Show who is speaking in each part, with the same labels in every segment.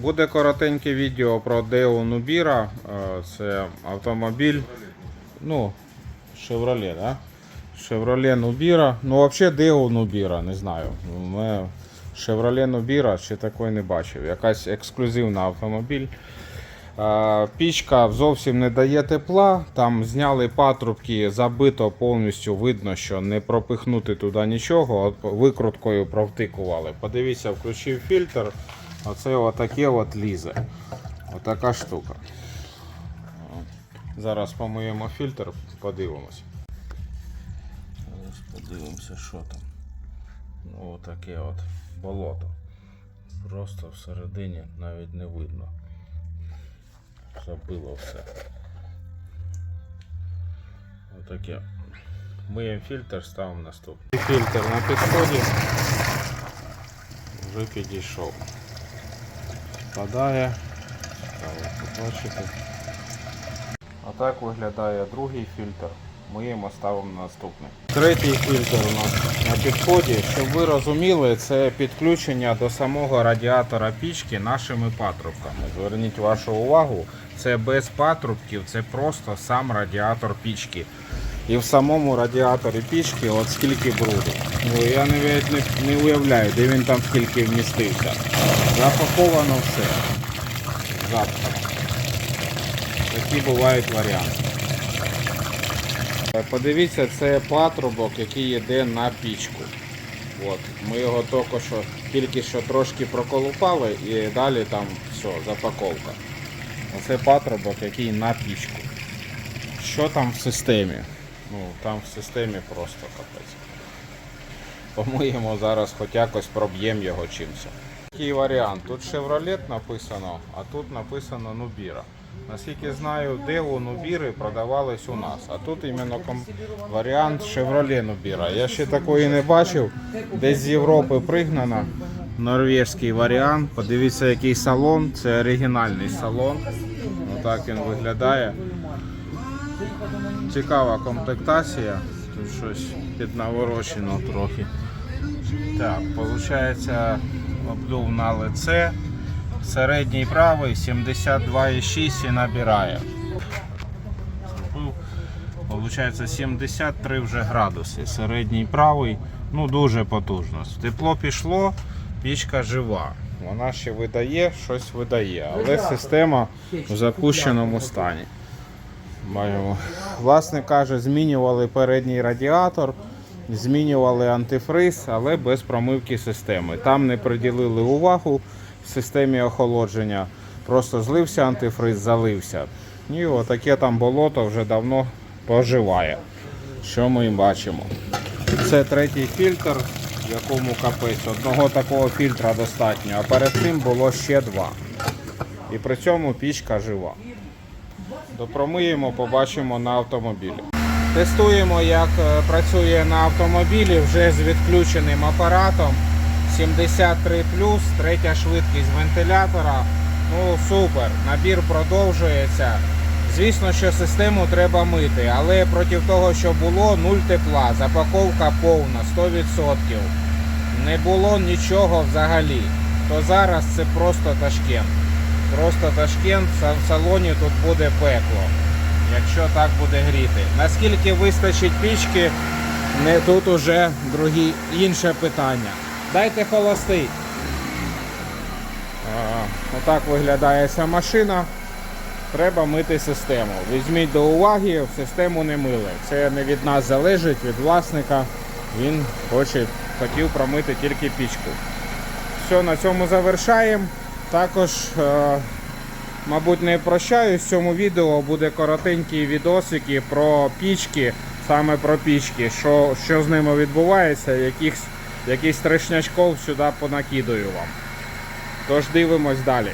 Speaker 1: Буде коротеньке відео про Deo Nubira. Е, Це автомобіль. Ну, Chevrolet, да? Chevrolet Nubira. Ну, взагалі Deo Nubira, не знаю. Ми Chevrolet Nubira ще такої не бачив. Якась ексклюзивна автомобіль. Е, Пічка зовсім не дає тепла. Там зняли патрубки, забито повністю видно, що не пропихнути туди нічого. Викруткою провтикували. Подивіться, включив фільтр. Оце отаке от лізе. Отака штука. Зараз помиємо фільтр, подивимось. Зараз подивимося, що там. Ну, отаке от болото. Просто всередині навіть не видно. Забило все. Отаке. Миємо фільтр, ставимо наступний. Фільтр на підході. Вже підійшов. Спадає. Стало побачити. Отак виглядає другий фільтр. Миємо, ставимо наступний. Третій фільтр у нас на підході. Щоб ви розуміли, це підключення до самого радіатора пічки нашими патрубками. Зверніть вашу увагу, це без патрубків, це просто сам радіатор пічки. І в самому радіаторі пічки от скільки бруду. Ну, я навіть не, не уявляю, де він там скільки вмістився. Запаковано все. Запах. Такі бувають варіанти. Подивіться, це патрубок, який йде на пічку. От. Ми його тільки що, тільки що трошки проколупали і далі там все, запаковка. Оце патрубок, який на пічку. Що там в системі? Ну, там в системі просто капець. Помиємо зараз, хоч якось проб'ємо його чимось. Такий варіант. Тут Chevrolet написано, а тут написано Nubira. Наскільки знаю, Део Нубіри продавались у нас. А тут іменно варіант Chevrolet Nubira. Я ще такої не бачив. Десь з Європи пригнано. Норвезький варіант. Подивіться, який салон. Це оригінальний салон. Отак він виглядає. Цікава комплектація. Тут щось піднаворочено трохи. Так, виходить, облюв на лице. Середній правий 72,6 і набирає. Получається 73 вже градуси. Середній правий, ну дуже потужно. Тепло пішло, пічка жива. Вона ще видає, щось видає, але система в запущеному стані. Маємо. Власник каже, змінювали передній радіатор, змінювали антифриз, але без промивки системи. Там не приділили увагу в системі охолодження. Просто злився антифриз, залився. І отаке там болото вже давно поживає. Що ми бачимо. Це третій фільтр, в якому капець. Одного такого фільтра достатньо, а перед цим було ще два. І при цьому пічка жива. Допромиємо, побачимо на автомобілі. Тестуємо, як е, працює на автомобілі вже з відключеним апаратом. 73 третя швидкість вентилятора. Ну супер, набір продовжується. Звісно, що систему треба мити, але проти того, що було, нуль тепла, запаковка повна, 100%. Не було нічого взагалі. То зараз це просто ташкент. Просто Ташкент, в салоні тут буде пекло, якщо так буде гріти. Наскільки вистачить пічки, не тут уже другі, інше питання. Дайте холостий. Отак виглядає ця машина. Треба мити систему. Візьміть до уваги, систему не мили. Це не від нас залежить, від власника. Він хоче, хотів промити тільки пічку. Все, на цьому завершаємо. Також, е, мабуть, не прощаюсь. В цьому відео буде коротенькі відосики про пічки, саме про пічки, що, що з ними відбувається, яких, яких страшнячков сюди понакидаю вам. Тож дивимось далі.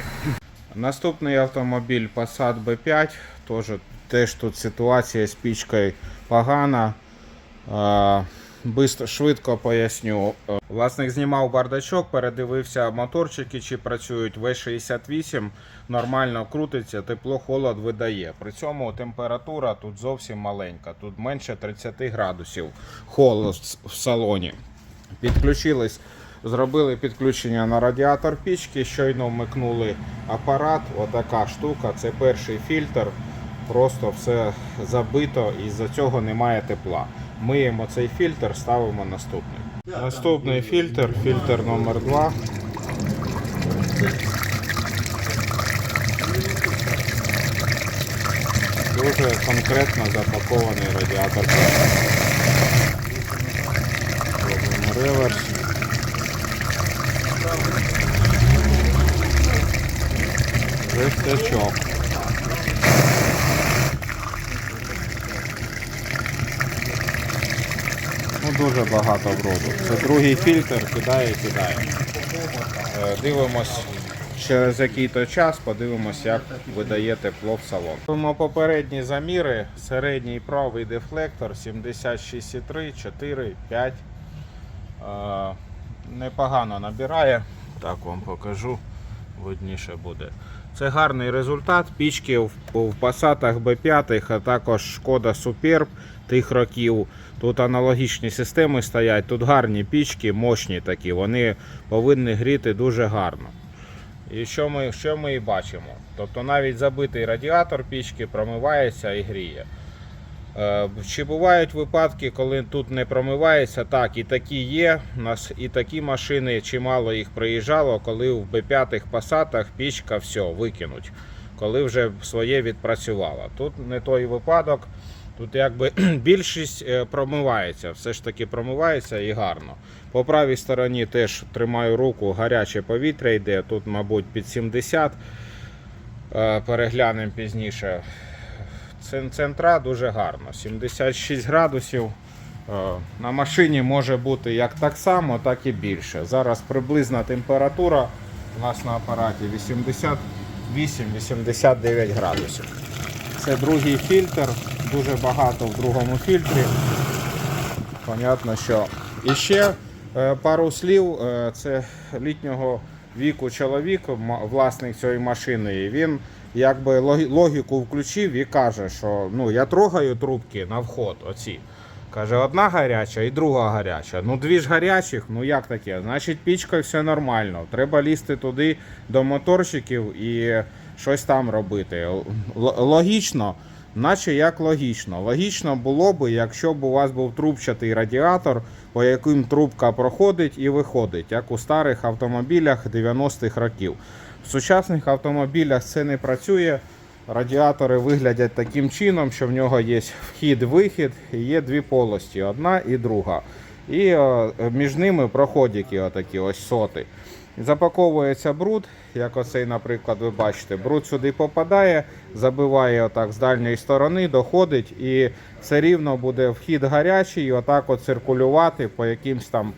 Speaker 1: Наступний автомобіль Passat B5. Теж, теж тут ситуація з пічкою погана. Бистро, швидко поясню. Е, Власник знімав бардачок, передивився моторчики, чи працюють В68, нормально крутиться, тепло, холод видає. При цьому температура тут зовсім маленька, тут менше 30 градусів холод в салоні. Підключились Зробили підключення на радіатор пічки, щойно вмикнули апарат. Отака штука. Це перший фільтр. Просто все забито і з-за цього немає тепла. Миємо цей фільтр, ставимо наступний. Наступний фільтр, фільтр номер 2 Дуже конкретно запакований радіатор. Робимо реверс. Жестячок. Дуже багато броду. Це другий фільтр, кидає, кидає. Е, Дивимось через який-то час, подивимось, як видає тепло в салон. Робимо попередні заміри. Середній правий дефлектор 76,3, 4, 5. Е, Непогано набирає. Так вам покажу. Видніше буде. Це гарний результат. Пічки в, в Passat B5, а також Шкода Superb тих років. Тут аналогічні системи стоять. Тут гарні пічки, мощні такі. Вони повинні гріти дуже гарно. І що ми, що ми і бачимо? Тобто навіть забитий радіатор пічки промивається і гріє. Е, Чи бувають випадки, коли тут не промивається? Так, і такі є. У нас і такі машини, чимало їх приїжджало, коли в Б5 пасатах пічка все, викинуть, коли вже своє відпрацювала. Тут не той випадок. Тут якби більшість е, промивається, все ж таки промивається і гарно. По правій стороні теж тримаю руку, гаряче повітря йде. Тут, мабуть, під 70. Е, Переглянемо пізніше. Центра дуже гарно. 76 градусів. Е, На машині може бути як так само, так і більше. Зараз приблизна температура у нас на апараті 88-89 градусів. Це другий фільтр, дуже багато в другому фільтрі. Понятно, що. І ще е, пару слів. Е, Це літнього віку чоловік, власник цієї машини. І він якби логіку включив і каже, що ну, я трогаю трубки на вход. оці. Каже, одна гаряча і друга гаряча. Ну, дві ж гарячих, ну як таке? Значить, пічка все нормально. Треба лізти туди до моторчиків і щось там робити. Л- Логічно, наче як логічно. Логічно було б, якщо б у вас був трубчатий радіатор, по яким трубка проходить і виходить, як у старих автомобілях 90-х років. В сучасних автомобілях це не працює. Радіатори виглядять таким чином, що в нього є вхід-вихід і є дві полості, одна і друга. І е, між ними проходики отакі ось соти. Запаковується бруд, як оцей, наприклад, ви бачите, бруд сюди попадає, забиває отак з дальньої сторони, доходить і все рівно буде вхід гарячий, і отак от циркулювати по якимсь там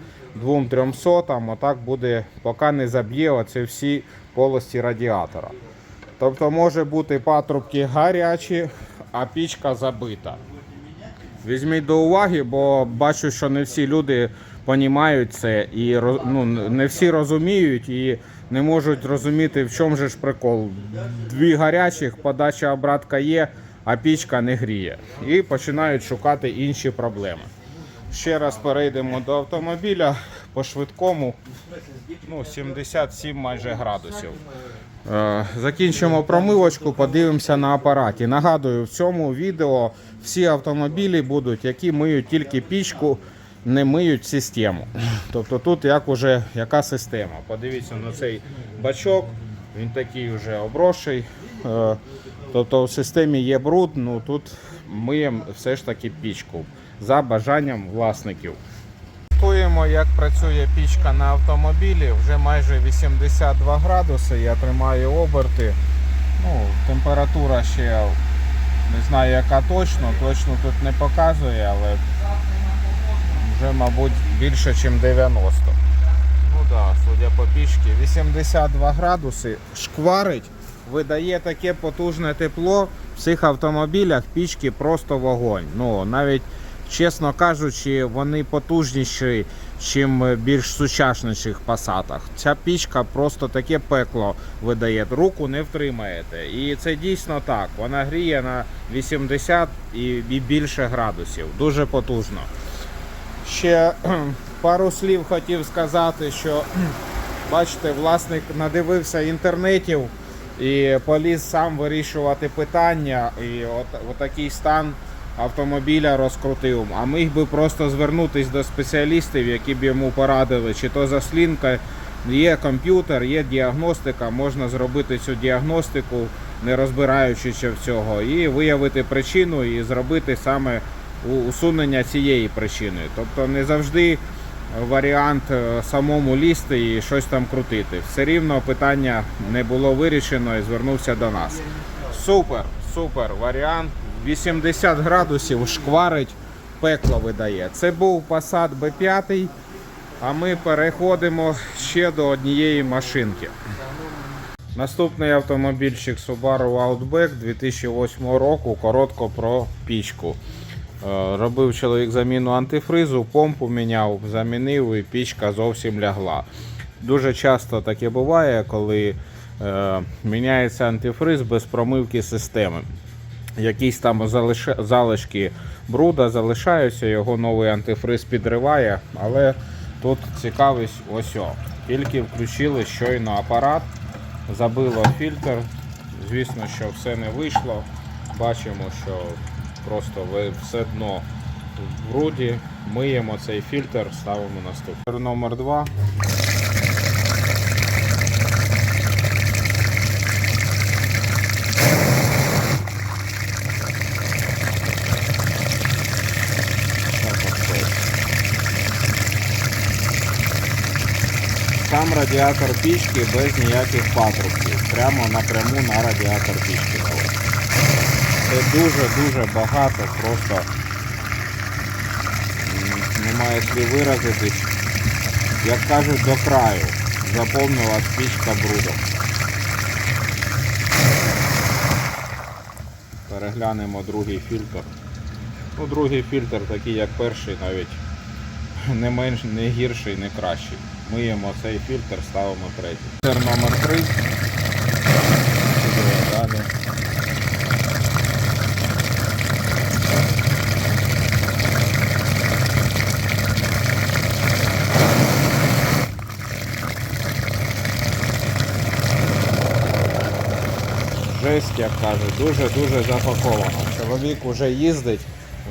Speaker 1: 2-3 сотам, отак буде, поки не заб'є оці всі полості радіатора. Тобто може бути патрубки гарячі, а пічка забита. Візьміть до уваги, бо бачу, що не всі люди розуміють це і ну, не всі розуміють і не можуть розуміти, в чому же ж прикол. Дві гарячих, подача обратка є, а пічка не гріє. І починають шукати інші проблеми. Ще раз перейдемо до автомобіля по швидкому. Ну, 77 майже градусів. Е, Закінчимо промивочку, подивимося на апараті. Нагадую, в цьому відео всі автомобілі будуть, які миють тільки пічку, не миють систему. Тобто тут як уже яка система. Подивіться на цей бачок, він такий вже обросший. Е, Тобто в системі є бруд, ну тут миємо все ж таки пічку за бажанням власників. Тестуємо, як працює пічка на автомобілі. Вже майже 82 градуси. Я тримаю оберти. Ну, температура ще не знаю яка точно, точно тут не показує, але вже, мабуть, більше, ніж 90. Ну да, судя по пічці, 82 градуси, шкварить, видає таке потужне тепло. В цих автомобілях пічки просто вогонь. Ну, навіть, чесно кажучи, вони потужніші, ніж більш сучасніших пасатах. Ця пічка просто таке пекло видає, руку не втримаєте. І це дійсно так. Вона гріє на 80 і, більше градусів. Дуже потужно. Ще пару слів хотів сказати, що бачите, власник надивився інтернетів і поліз сам вирішувати питання. І от, отакий стан автомобіля розкрутив. А міг би просто звернутися до спеціалістів, які б йому порадили, чи то заслінка. Є комп'ютер, є діагностика, можна зробити цю діагностику, не розбираючись в цього, і виявити причину і зробити саме усунення цієї причини. Тобто не завжди варіант е, самому лізти і щось там крутити. Все рівно питання не було вирішено і звернувся до нас. Супер, супер варіант. 80 градусів шкварить, пекло видає. Це був Passat B5. А ми переходимо ще до однієї машинки. Наступний автомобільчик Subaru Outback 2008 року. Коротко про пічку. Е, Робив чоловік заміну антифризу, помпу міняв, замінив і пічка зовсім лягла. Дуже часто таке буває, коли е, міняється антифриз без промивки системи. Якісь там залиш- залишки бруда залишаються, його новий антифриз підриває, але тут цікавість ось о. Тільки включили щойно апарат, забило фільтр. Звісно, що все не вийшло. Бачимо, що просто все дно в бруді. Миємо цей фільтр, ставимо наступний. Номер 2. Сам радіатор пічки без ніяких патрубків. Прямо напряму на радіатор пічки. Це дуже-дуже багато, просто немає слів виразитись. Як кажуть, до краю заповнилась пічка брудом. Переглянемо другий фільтр. Ну, другий фільтр такий, як перший, навіть не менш, не гірший, не кращий. Миємо цей фільтр, ставимо третій. Фільтр номер 3. Далі. Жесть, як кажуть, дуже-дуже запаковано. Чоловік вже їздить,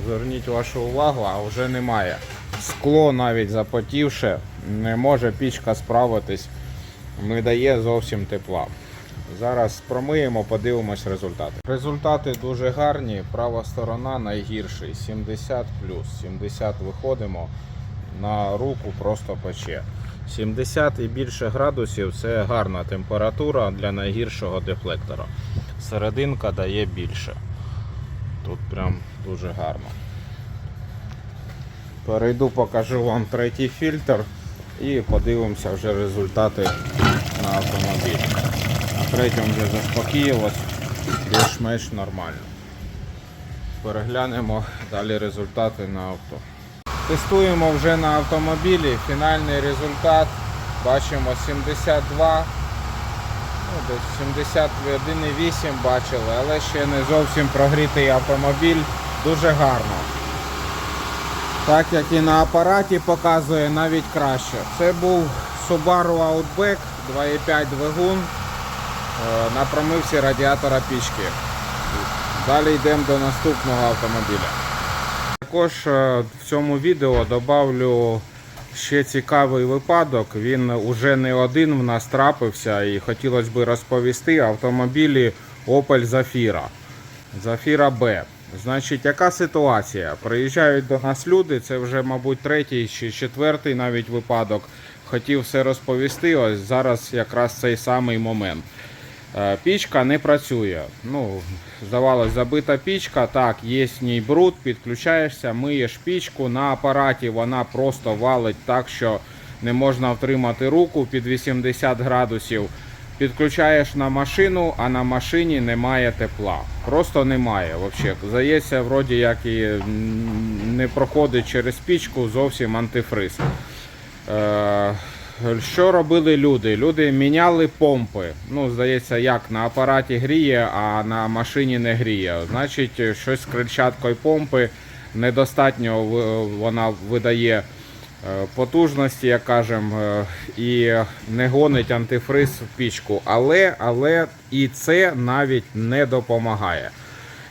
Speaker 1: зверніть вашу увагу, а вже немає. Скло навіть запотівше, не може пічка справитись, не дає зовсім тепла. Зараз промиємо, подивимось результати. Результати дуже гарні. Права сторона найгірший 70 70 виходимо на руку просто пече. 70 і більше градусів це гарна температура для найгіршого дефлектора. Серединка дає більше. Тут прям дуже гарно. Перейду, покажу вам третій фільтр і подивимося вже результати на автомобілі. На третьому вже заспокоїлось, більш-менш нормально. Переглянемо далі результати на авто. Тестуємо вже на автомобілі. Фінальний результат. Бачимо 72. Ну, десь 71,8 бачили, але ще не зовсім прогрітий автомобіль. Дуже гарно. Так як і на апараті показує навіть краще. Це був Subaru Outback 2.5 двигун е, на промивці радіатора пічки. Далі йдемо до наступного автомобіля. Також е, в цьому відео добавлю ще цікавий випадок. Він уже не один в нас трапився і хотілося б розповісти автомобілі Opel Zafira. Zafira B. Значить, яка ситуація? Приїжджають до нас люди, це вже, мабуть, третій чи четвертий навіть випадок. Хотів все розповісти. Ось зараз якраз цей самий момент. Е, Пічка не працює. Ну, здавалось, забита пічка. Так, є в ній бруд, підключаєшся, миєш пічку. На апараті вона просто валить так, що не можна втримати руку під 80 градусів. Підключаєш на машину, а на машині немає тепла. Просто немає. Взагалі. Здається, вроді як і не проходить через пічку зовсім антифриз. Е, що робили люди? Люди міняли помпи. Ну, здається, як на апараті гріє, а на машині не гріє. Значить, щось з крильчаткою помпи недостатньо вона видає потужності, як кажемо, е, і не гонить антифриз в пічку. Але, але і це навіть не допомагає.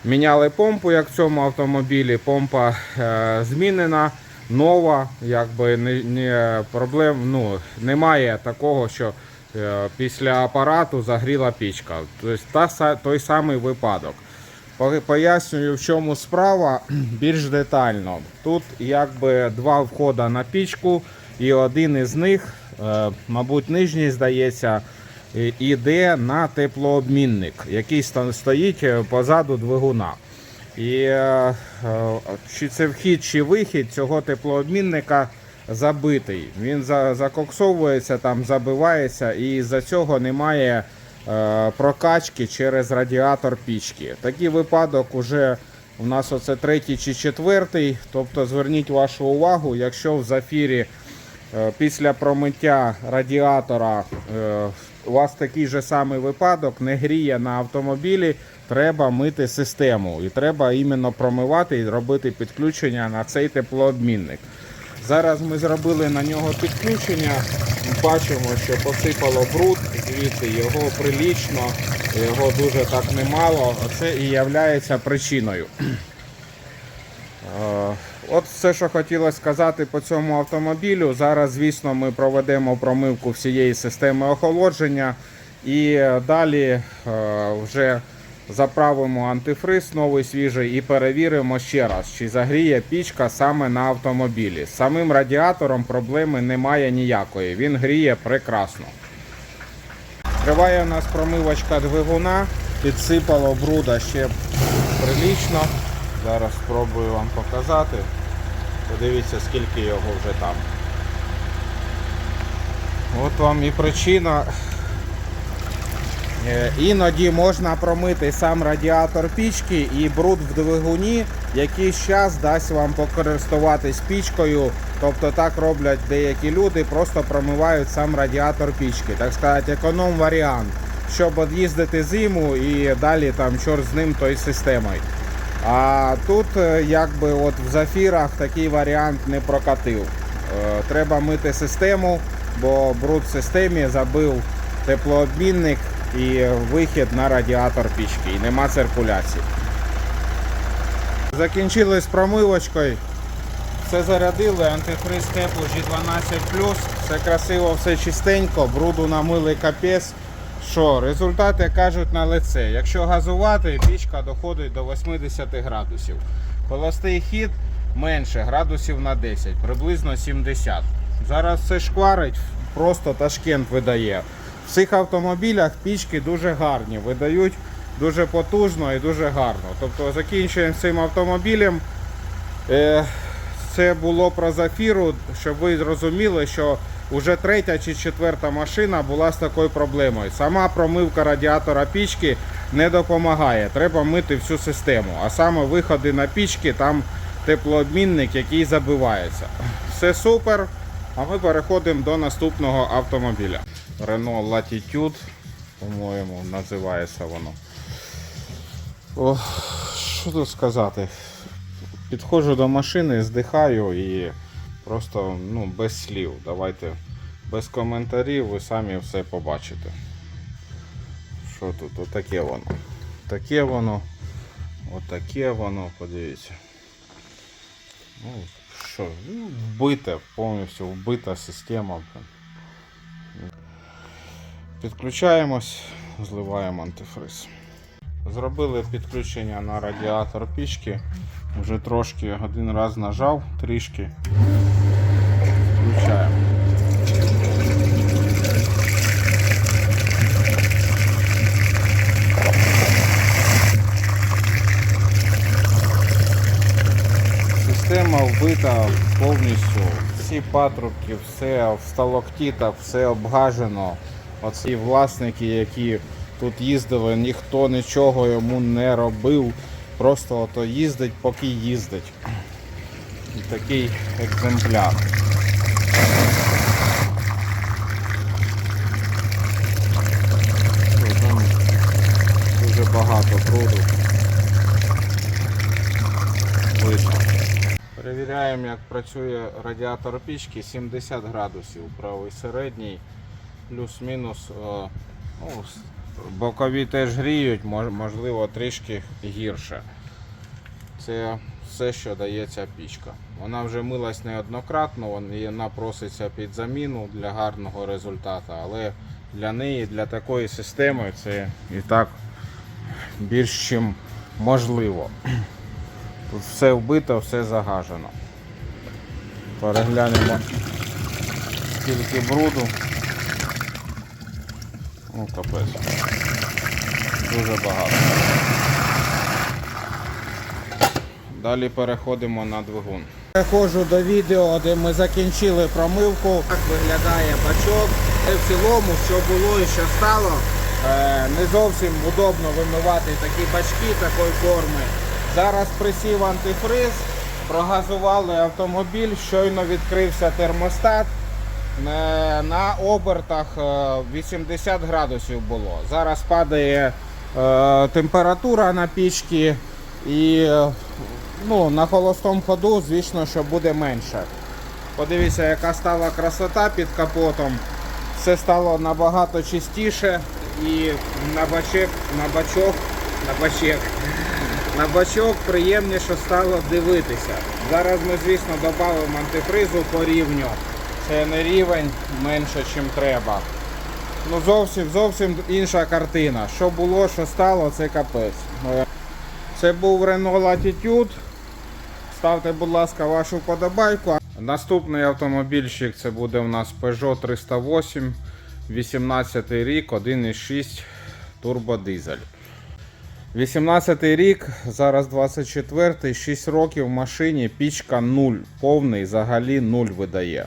Speaker 1: Міняли помпу, як в цьому автомобілі. Помпа е, змінена, нова, якби не, не проблем. Ну, немає такого, що е, після апарату загріла пічка. Тобто та, той самий випадок. По- Пояснюю, в чому справа більш детально. Тут якби два входи на пічку, і один із них, е, мабуть, нижній здається, іде на теплообмінник, який стоїть е, позаду двигуна. І е, чи це вхід чи вихід цього теплообмінника забитий. Він закоксовується, там забивається, і з-за цього немає прокачки через радіатор пічки. Такий випадок уже у нас оце третій чи четвертий. Тобто зверніть вашу увагу, якщо в зафірі е, після промиття радіатора е, у вас такий же самий випадок, не гріє на автомобілі, треба мити систему. І треба іменно промивати і робити підключення на цей теплообмінник. Зараз ми зробили на нього підключення. Бачимо, що посипало бруд, звідти його прилічно, його дуже так немало. Це і є причиною. Е, От все, що хотілося сказати по цьому автомобілю. Зараз, звісно, ми проведемо промивку всієї системи охолодження і далі е, вже заправимо антифриз новий свіжий і перевіримо ще раз, чи загріє пічка саме на автомобілі. З самим радіатором проблеми немає ніякої. Він гріє прекрасно. Триває у нас промивочка двигуна, підсипало бруда ще прилічно. Зараз спробую вам показати. Подивіться, скільки його вже там. От вам і причина. Е, Іноді можна промити сам радіатор пічки і бруд в двигуні якийсь час дасть вам покористуватись пічкою. Тобто так роблять деякі люди, просто промивають сам радіатор пічки. Так сказати, економ варіант, щоб від'їздити зиму і далі там чорт з ним той системою. А тут е, якби от в зафірах такий варіант не прокатив. Е, Треба мити систему, бо бруд в системі забив теплообмінник і вихід на радіатор пічки. І нема циркуляції. Закінчили з промивочкою. Все зарядили, антифриз тепло G12+, все красиво, все чистенько, бруду намили капець. Що, результати кажуть на лице. Якщо газувати, пічка доходить до 80 градусів. Холостий хід менше, градусів на 10, приблизно 70. Зараз все шкварить, просто Ташкент видає. В цих автомобілях пічки дуже гарні, видають дуже потужно і дуже гарно. Тобто закінчуємо цим автомобілем. Е, Це було про зафіру, щоб ви зрозуміли, що вже третя чи четверта машина була з такою проблемою. Сама промивка радіатора пічки не допомагає. Треба мити всю систему. А саме виходи на пічки, там теплообмінник, який забивається. Все супер. А ми переходимо до наступного автомобіля. Renault Latitude, по-моєму, називається воно. Ох, що тут сказати? Підходжу до машини, здихаю і просто ну, без слів. Давайте без коментарів, ви самі все побачите. Що тут? Отаке воно. Таке воно. Отаке воно, подивіться. Ну, що, вбите, повністю вбита система. Підключаємось, зливаємо антифриз. Зробили підключення на радіатор пічки. Вже трошки один раз нажав трішки. Включаємо. Система вбита повністю. Всі патрубки, все в все обгажено. Оці власники, які тут їздили, ніхто нічого йому не робив. Просто ото їздить, поки їздить. Такий екземпляр. Дуже багато бруду. Видно. Перевіряємо, як працює радіатор пічки 70 градусів, правий середній, плюс-мінус. е, Ну, бокові теж гріють, можливо, трішки гірше. Це все, що дає ця пічка. Вона вже милась неоднократно, вона проситься під заміну для гарного результату, але для неї, для такої системи це і так більш чим можливо. Тут все вбито, все загажено. Переглянемо скільки бруду. Ну, капець. Дуже багато. Далі переходимо на двигун. Переходжу до відео, де ми закінчили промивку. Так виглядає бачок. Це в цілому, що було і що стало. Е, Не зовсім удобно вимивати такі бачки такої форми. Зараз присів антифриз, прогазували автомобіль, щойно відкрився термостат. Е, На обертах е, 80 градусів було. Зараз падає е, температура на пічці і е, ну, на холостому ходу, звісно, що буде менше. Подивіться, яка стала красота під капотом. Все стало набагато чистіше і на бачок, на бачок, на бачок, на бачок приємніше стало дивитися. Зараз ми, звісно, додамо антифризу по рівню. Це не рівень менше, ніж треба. Ну зовсім зовсім інша картина. Що було, що стало, це капець. Е, Це був Renault Latitude. Ставте, будь ласка, вашу вподобайку. Наступний автомобільчик це буде у нас Peugeot 308, 18 рік, 1,6 турбодизель. 18 рік, зараз 24, 6 років в машині, пічка 0, повний, взагалі 0 видає.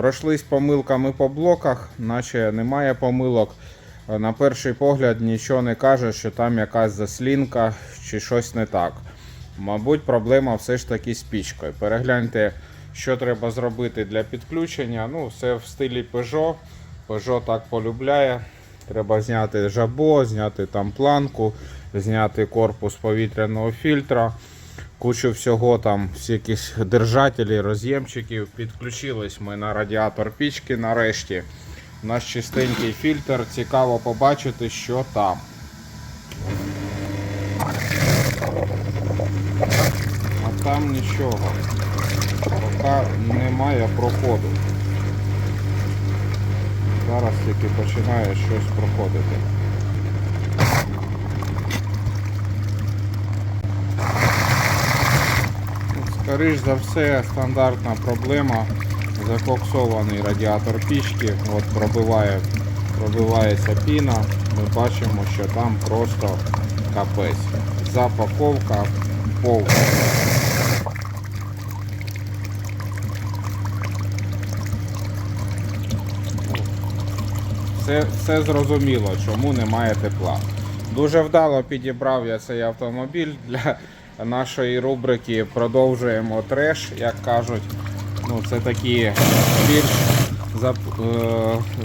Speaker 1: Пройшлись помилками по блоках, наче немає помилок. Е, На перший погляд нічого не каже, що там якась заслінка чи щось не так. Мабуть, проблема все ж таки з пічкою. Перегляньте, що треба зробити для підключення. Ну, все в стилі Peugeot. Peugeot так полюбляє. Треба зняти жабо, зняти там планку, зняти корпус повітряного фільтра. Кучу всього там, всі якісь держателі, роз'ємчиків. Підключились ми на радіатор пічки нарешті. У нас чистенький фільтр. Цікаво побачити, що там. А там нічого. Поки немає проходу. Зараз тільки починає щось проходити. Скоріш за все, стандартна проблема. Закоксований радіатор пічки, от пробиває, пробивається піна. Ми бачимо, що там просто капець. Запаковка повна. Все, все зрозуміло, чому немає тепла. Дуже вдало підібрав я цей автомобіль для нашої рубрики. Продовжуємо треш, як кажуть. Ну, це такі більш е,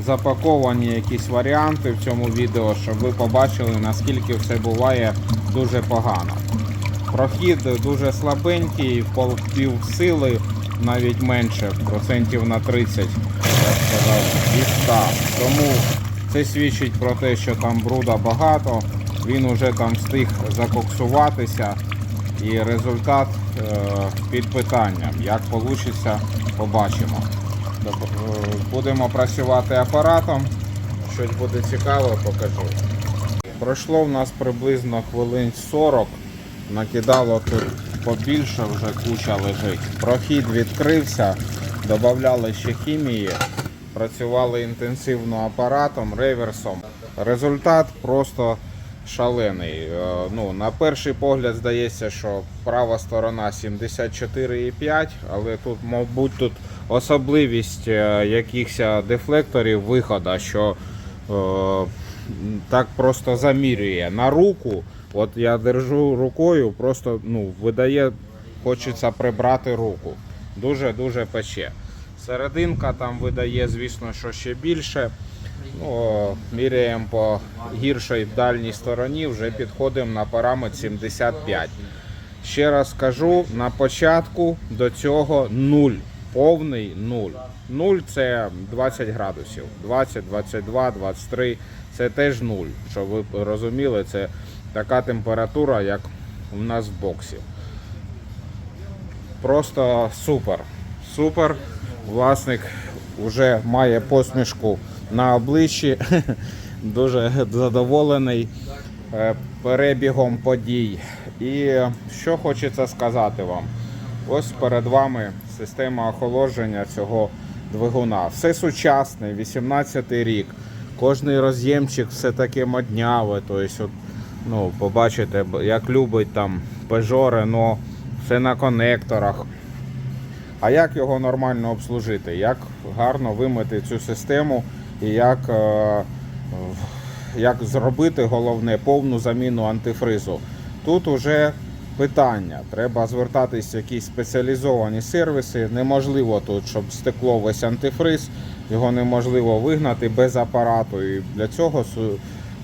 Speaker 1: запаковані якісь варіанти в цьому відео, щоб ви побачили, наскільки все буває дуже погано. Прохід дуже слабенький, пів сили, навіть менше, процентів на 30, я сказав, від 100. Тому це свідчить про те, що там бруда багато, він уже там встиг закоксуватися. І результат е, під питанням. Як вийде, побачимо. Тобто, е, Будемо працювати апаратом. Щось буде цікаве, покажу. Пройшло в нас приблизно хвилин 40. Накидало тут побільше, вже куча лежить. Прохід відкрився, додавали ще хімії, працювали інтенсивно апаратом, реверсом. Результат просто шалений. Е, Ну, на перший погляд здається, що права сторона 74,5, але тут, мабуть, тут особливість е, якихось дефлекторів виходу, що е, так просто замірює на руку. От я держу рукою, просто ну, видає, хочеться прибрати руку. Дуже-дуже пече. Серединка там видає, звісно, що ще більше. Ну, міряємо по гіршій дальній стороні, вже підходимо на параметр 75. Ще раз скажу, на початку до цього нуль. Повний нуль. Нуль це 20 градусів. 20, 22, 23 це теж нуль. Щоб ви розуміли, це така температура, як у нас в боксі. Просто супер. Супер. Власник вже має посмішку на обличчі. Дуже задоволений е, перебігом подій. І що хочеться сказати вам. Ось перед вами система охолодження цього двигуна. Все сучасне, 18 рік. Кожний роз'ємчик все таке модняве. Тобто, ну, побачите, як любить там Peugeot, Renault, все на конекторах. А як його нормально обслужити? Як гарно вимити цю систему і як, е, як зробити головне повну заміну антифризу? Тут уже питання. Треба звертатись в якісь спеціалізовані сервіси. Неможливо тут, щоб стекло весь антифриз, його неможливо вигнати без апарату. І для цього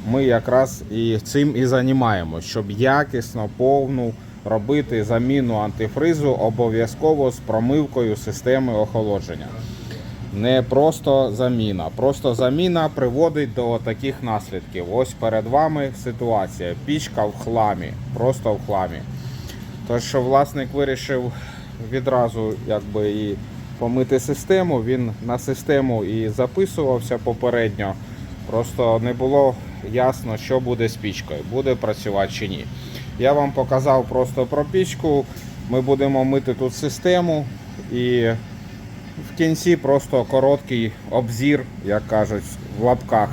Speaker 1: ми якраз і цим і займаємося, щоб якісно, повну робити заміну антифризу обов'язково з промивкою системи охолодження. Не просто заміна. Просто заміна приводить до таких наслідків. Ось перед вами ситуація. Пічка в хламі, просто в хламі. Тож, власник вирішив відразу якби, і помити систему, він на систему і записувався попередньо. Просто не було ясно, що буде з пічкою, буде працювати чи ні. Я вам показав просто про пічку. Ми будемо мити тут систему і в кінці просто короткий обзір, як кажуть, в лапках.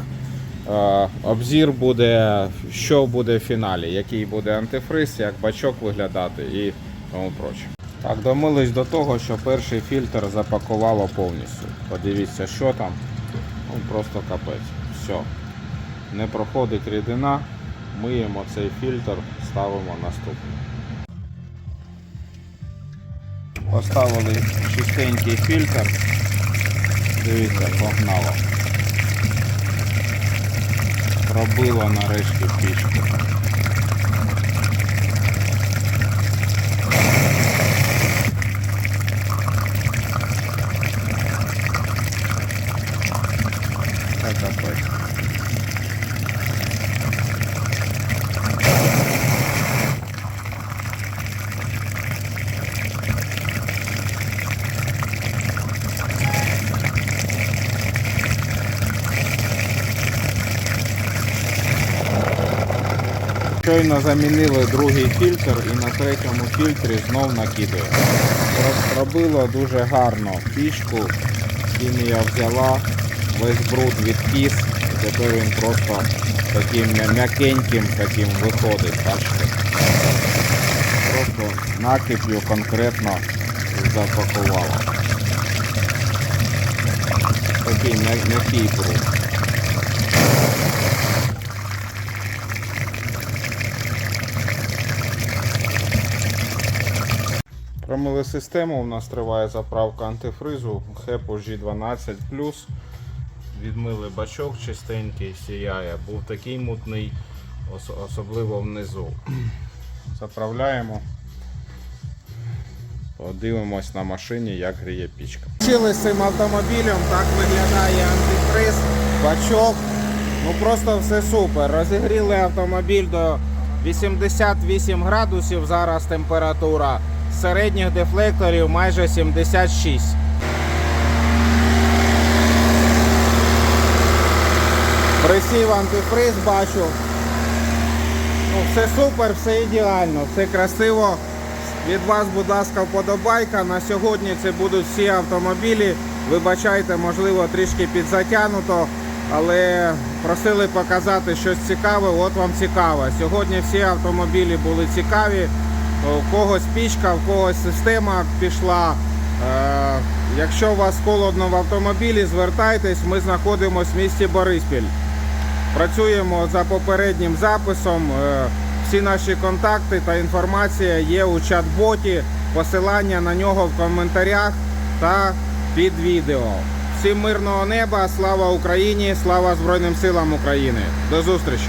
Speaker 1: Е, Обзір буде, що буде в фіналі, який буде антифриз, як бачок виглядати і тому проче. Так, домились до того, що перший фільтр запакувало повністю. Подивіться, що там. Ну, просто капець. Все. Не проходить рідина, миємо цей фільтр, ставимо наступний. Поставили чистенький фільтр. Дивіться, погнало. Пробило нарешті пічку. Це капець. Щойно замінили другий фільтр і на третьому фільтрі знов накидує. Ро- Робило дуже гарно пічку, хімія взяла, весь бруд відкис, і тепер він просто таким м'якеньким таким виходить. Бачите? Просто накип'ю конкретно запакувало. Такий м'який бруд. Промили систему, у нас триває заправка антифризу Хепу G12 Відмили бачок чистенький, сіяє. Був такий мутний, ос- особливо внизу. Заправляємо. Подивимось на машині, як гріє пічка. Вчили з цим автомобілем, так виглядає антифриз, бачок. Ну просто все супер. Розігріли автомобіль до 88 градусів. Зараз температура. Середніх дефлекторів майже 76. Присів антифриз, бачу. Ну, все супер, все ідеально, все красиво. Від вас, будь ласка, вподобайка. На сьогодні це будуть всі автомобілі. Вибачайте, можливо, трішки підзатягнуто, але просили показати щось цікаве. От вам цікаво. Сьогодні всі автомобілі були цікаві. У когось пічка, у когось система пішла. Е, якщо у вас холодно в автомобілі, звертайтесь, ми знаходимося в місті Бориспіль. Працюємо за попереднім записом. Е, Всі наші контакти та інформація є у чат-боті. Посилання на нього в коментарях та під відео. Всім мирного неба, слава Україні, слава Збройним силам України. До зустрічі!